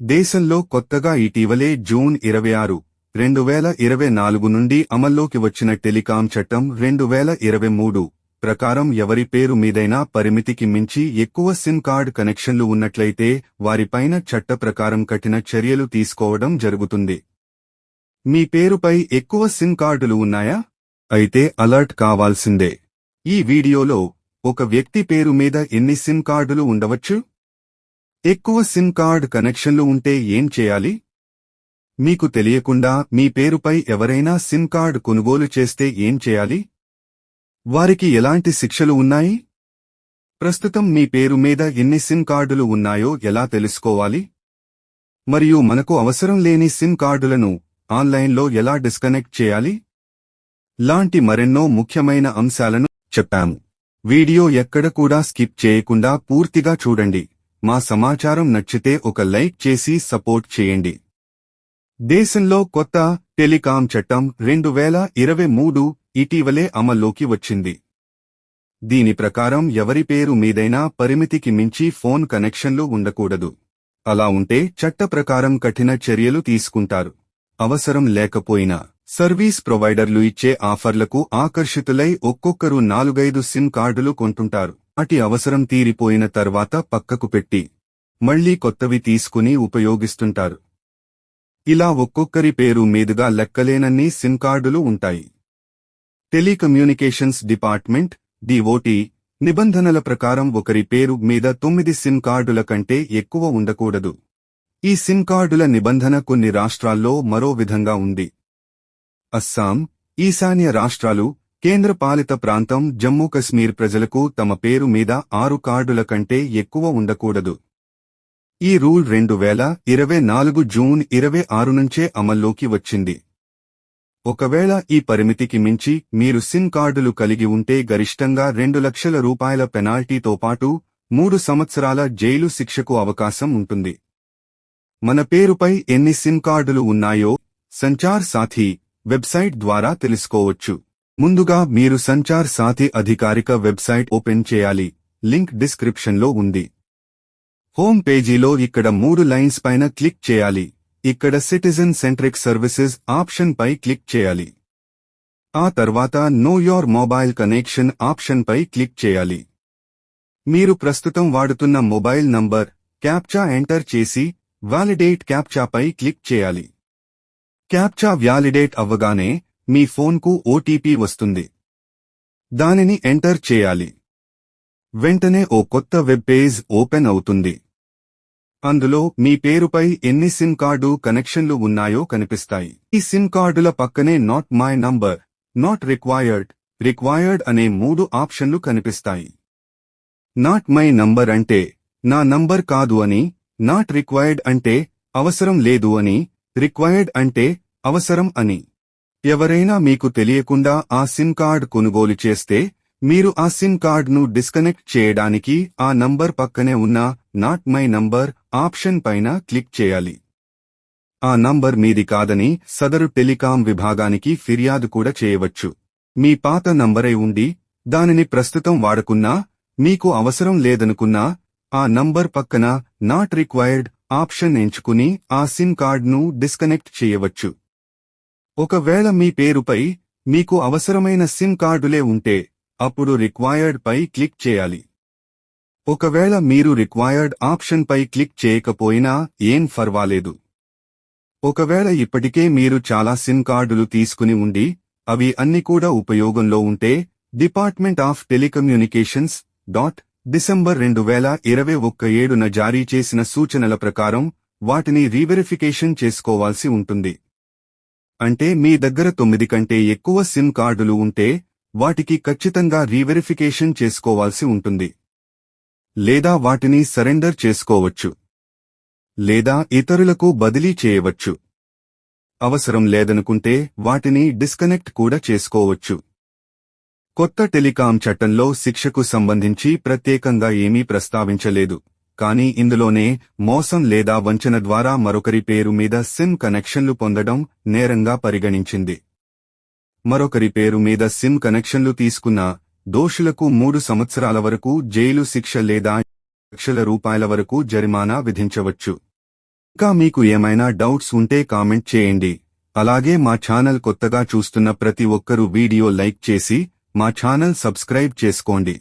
దేశంలో కొత్తగా ఇటీవలే జూన్ ఇరవై ఆరు రెండు వేల ఇరవై నాలుగు నుండి అమల్లోకి వచ్చిన టెలికాం చట్టం రెండు వేల ఇరవై మూడు ప్రకారం ఎవరి పేరు మీదైనా పరిమితికి మించి ఎక్కువ సిమ్ కార్డ్ కనెక్షన్లు ఉన్నట్లయితే వారిపైన చట్ట ప్రకారం కఠిన చర్యలు తీసుకోవడం జరుగుతుంది. మీ పేరుపై ఎక్కువ సిమ్ కార్డులు ఉన్నాయా? అయితే అలర్ట్ కావాల్సిందే. ఈ వీడియోలో ఒక వ్యక్తి పేరు మీద ఎన్ని సిమ్ కార్డులు ఉండవచ్చు? ఎక్కువ సిమ్ కార్డ్ కనెక్షన్లు ఉంటే ఏం చేయాలి? మీకు తెలియకుండా మీ పేరుపై ఎవరైనా సిమ్ కార్డ్ కొనుగోలు చేస్తే ఏం చేయాలి? వారికి ఎలాంటి శిక్షలు ఉన్నాయి? ప్రస్తుతం మీ పేరు మీద ఎన్ని సిమ్ కార్డులు ఉన్నాయో ఎలా తెలుసుకోవాలి? మరియు మనకు అవసరం లేని సిమ్ కార్డులను ఆన్లైన్లో ఎలా డిస్కనెక్ట్ చేయాలి? లాంటి మరెన్నో ముఖ్యమైన అంశాలను చెప్పాము. వీడియో ఎక్కడ కూడా స్కిప్ చేయకుండా పూర్తిగా చూడండి. మా సమాచారం నచ్చితే ఒక లైక్ చేసి సపోర్ట్ చేయండి. దేశంలో కొత్త టెలికాం చట్టం రెండు వేల ఇరవై మూడు ఇటీవలే అమల్లోకి వచ్చింది. దీని ప్రకారం ఎవరి పేరు మీదైనా పరిమితికి మించి ఫోన్ కనెక్షన్లు ఉండకూడదు. అలా ఉంటే చట్ట ప్రకారం కఠిన చర్యలు తీసుకుంటారు. అవసరం లేకపోయినా సర్వీస్ ప్రొవైడర్లు ఇచ్చే ఆఫర్లకు ఆకర్షితులై ఒక్కొక్కరు నాలుగైదు సిమ్ కార్డులు కొంటుంటారు. అటి అవసరం తీరిపోయిన తర్వాత పక్కకు పెట్టి మళ్ళీ కొత్తవి తీసుకుని ఉపయోగిస్తుంటారు. ఇలా ఒక్కొక్కరి పేరు మీదుగా లెక్కలేనన్ని సిమ్ కార్డులు ఉంటాయి. టెలికమ్యూనికేషన్స్ డిపార్ట్మెంట్ డిఓటి నిబంధనల ప్రకారం ఒకరి పేరు మీద తొమ్మిది సిమ్ కార్డుల కంటే ఎక్కువ ఉండకూడదు. ఈ సిమ్ కార్డుల నిబంధన కొన్ని రాష్ట్రాల్లో మరో విధంగా ఉంది. అస్సాం ఈశాన్య రాష్ట్రాలు కేంద్రపాలిత ప్రాంతం జమ్మూ కశ్మీర్ ప్రజలకు తమ పేరు మీద ఆరు కార్డుల కంటే ఎక్కువ ఉండకూడదు. ఈ రూల్ రెండు వేల ఇరవై నాలుగు జూన్ ఇరవై ఆరు నుంచే అమల్లోకి వచ్చింది. ఒకవేళ ఈ పరిమితికి మించి మీరు సిమ్ కార్డులు కలిగి ఉంటే గరిష్టంగా రెండు లక్షల రూపాయల పెనాల్టీతో పాటు మూడు సంవత్సరాల జైలు శిక్షకు అవకాశం ఉంటుంది. మన పేరుపై ఎన్ని సిమ్ కార్డులు ఉన్నాయో సంచార్ సాథీ వెబ్సైట్ ద్వారా తెలుసుకోవచ్చు. ముందుగా మీరు సంచార్ సాథి అధికారిక వెబ్సైట్ ఓపెన్ చేయాలి. లింక్ డిస్క్రిప్షన్లో ఉంది. హోమ్ పేజీలో ఇక్కడ మూడు లైన్స్ పైన క్లిక్ చేయాలి. ఇక్కడ సిటిజన్ సెంట్రిక్ సర్వీసెస్ ఆప్షన్ పై క్లిక్ చేయాలి. ఆ తర్వాత know your mobile connection option pi click చేయాలి. మీరు ప్రస్తుతం వాడుతున్న మొబైల్ నంబర్ క్యాప్చా ఎంటర్ చేసి వ్యాలిడేట్ క్యాప్చాపై క్లిక్ చేయాలి. క్యాప్చా వ్యాలిడేట్ అవ్వగానే మీ ఫోన్కు ఓటీపీ వస్తుంది. దానిని ఎంటర్ చేయాలి. వెంటనే ఓ కొత్త వెబ్ పేజ్ ఓపెన్ అవుతుంది. అందులో మీ పేరుపై ఎన్ని సిమ్ కార్డు కనెక్షన్లు ఉన్నాయో కనిపిస్తాయి. ఈ సిమ్ కార్డుల పక్కనే not my number not required required అనే మూడు ఆప్షన్లు కనిపిస్తాయి. నాట్ మై నంబర్ అంటే నా నంబర్ కాదు అని నాట్ రిక్వైర్డ్ అంటే అవసరం లేదు అని రిక్వైర్డ్ అంటే అవసరం అని. ఎవరైనా మీకు తెలియకుండా ఆ సిమ్ కార్డ్ కొనుగోలు చేస్తే మీరు ఆ సిమ్ కార్డ్ను డిస్కనెక్ట్ చేయడానికి ఆ నంబర్ పక్కనే ఉన్న నాట్ మై నంబర్ ఆప్షన్ పైన క్లిక్ చేయాలి. ఆ నంబర్ మీది కాదని సదరు టెలికాం విభాగానికి ఫిర్యాదు కూడా చేయవచ్చు. మీ పాత నంబరై ఉండి దానిని ప్రస్తుతం వాడకున్నా మీకు అవసరం లేదనుకున్నా ఆ నంబర్ పక్కన నాట్ రిక్వైర్డ్ ఆప్షన్ ఎంచుకుని ఆ సిమ్ కార్డ్ను డిస్కనెక్ట్ చేయవచ్చు. ఒకవేళ మీ పేరుపై మీకు అవసరమైన సిమ్ కార్డులే ఉంటే అప్పుడు రిక్వైర్డ్ పై క్లిక్ చేయాలి. ఒకవేళ మీరు రిక్వైర్డ్ ఆప్షన్ పై క్లిక్ చేయకపోయినా ఏం ఫర్వాలేదు. ఒకవేళ ఇప్పటికే మీరు చాలా సిమ్ కార్డులు తీసుకుని ఉండి అవి అన్ని కూడా ఉపయోగంలో ఉంటే department of telecommunications DoT December రెండు వేల ఇరవై ఒక్క ఏడున జారీ చేసిన సూచనల ప్రకారం వాటిని రీవెరిఫికేషన్ చేసుకోవాల్సి ఉంటుంది. అంటే మీ దగ్గర తొమ్మిది కంటే ఎక్కువ సిమ్ కార్డులు ఉంటే వాటికి ఖచ్చితంగా రీవెరిఫికేషన్ చేసుకోవాల్సి ఉంటుంది. లేదా వాటిని సరెండర్ చేసుకోవచ్చు. లేదా ఇతరులకు బదిలీ చేయవచ్చు. అవసరం లేదనుకుంటే వాటిని డిస్కనెక్ట్ కూడా చేసుకోవచ్చు. కొత్త టెలికాం చట్టంలో శిక్షకు సంబంధించి ప్రత్యేకంగా ఏమీ ప్రస్తావించలేదు. కానీ ఇందులోనే మోసం లేదా వంచన ద్వారా మరొకరి పేరు మీద సిమ్ కనెక్షన్లు పొందడం నేరంగా పరిగణించింది. మరొకరి పేరు మీద సిమ్ కనెక్షన్లు తీసుకున్న దోషులకు మూడు సంవత్సరాల వరకు జైలు శిక్ష లేదా లక్షల రూపాయల వరకు జరిమానా విధించవచ్చు. ఇంకా మీకు ఏమైనా డౌట్స్ ఉంటే కామెంట్ చేయండి. అలాగే మా ఛానల్ కొత్తగా చూస్తున్న ప్రతి ఒక్కరూ వీడియో లైక్ చేసి మా ఛానల్ సబ్స్క్రైబ్ చేసుకోండి.